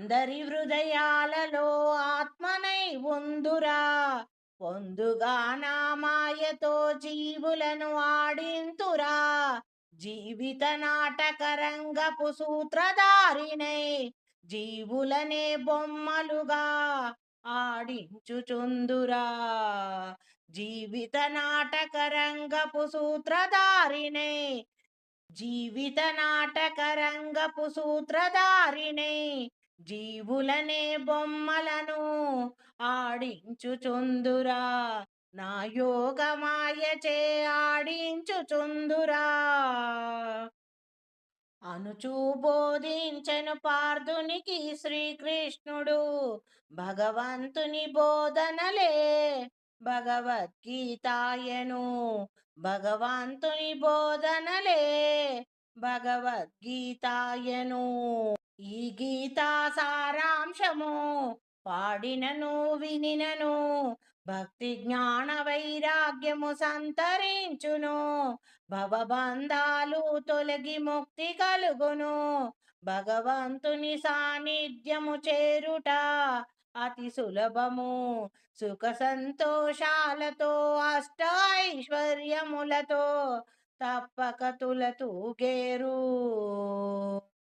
అందరి హృదయాలలో ఆత్మనై ఉందురా. పొందుగా నా మాయతో జీవులను ఆడింతురా. జీవిత నాటక రంగపు సూత్రధారినై జీవులనే బొమ్మలుగా ఆడించుచుందురా. జీవిత నాటక రంగపు సూత్రధారినే జీవిత నాటక రంగపు సూత్రధారినే జీవులనే బొమ్మలను ఆడించుచుందురా. నా యోగమాయచే ఆడించుచుందురా. అనుచూ బోధించను పార్థునికి శ్రీకృష్ణుడు భగవంతుని బోధనలే. భగవద్గీతాయను భగవంతుని బోధనలే. భగవద్గీతాయను ఈ గీతా సారాంశము పాడినను వినినను. భక్తి జ్ఞాన వైరాగ్యము సంతరించును. భవబంధాలు తొలగి ముక్తి కలుగును. భగవంతుని సాన్నిధ్యము చేరుట అతి సులభము. సుఖ సంతోషాలతో అష్ట ఐశ్వర్యములతో తప్పక తులతూగేరు.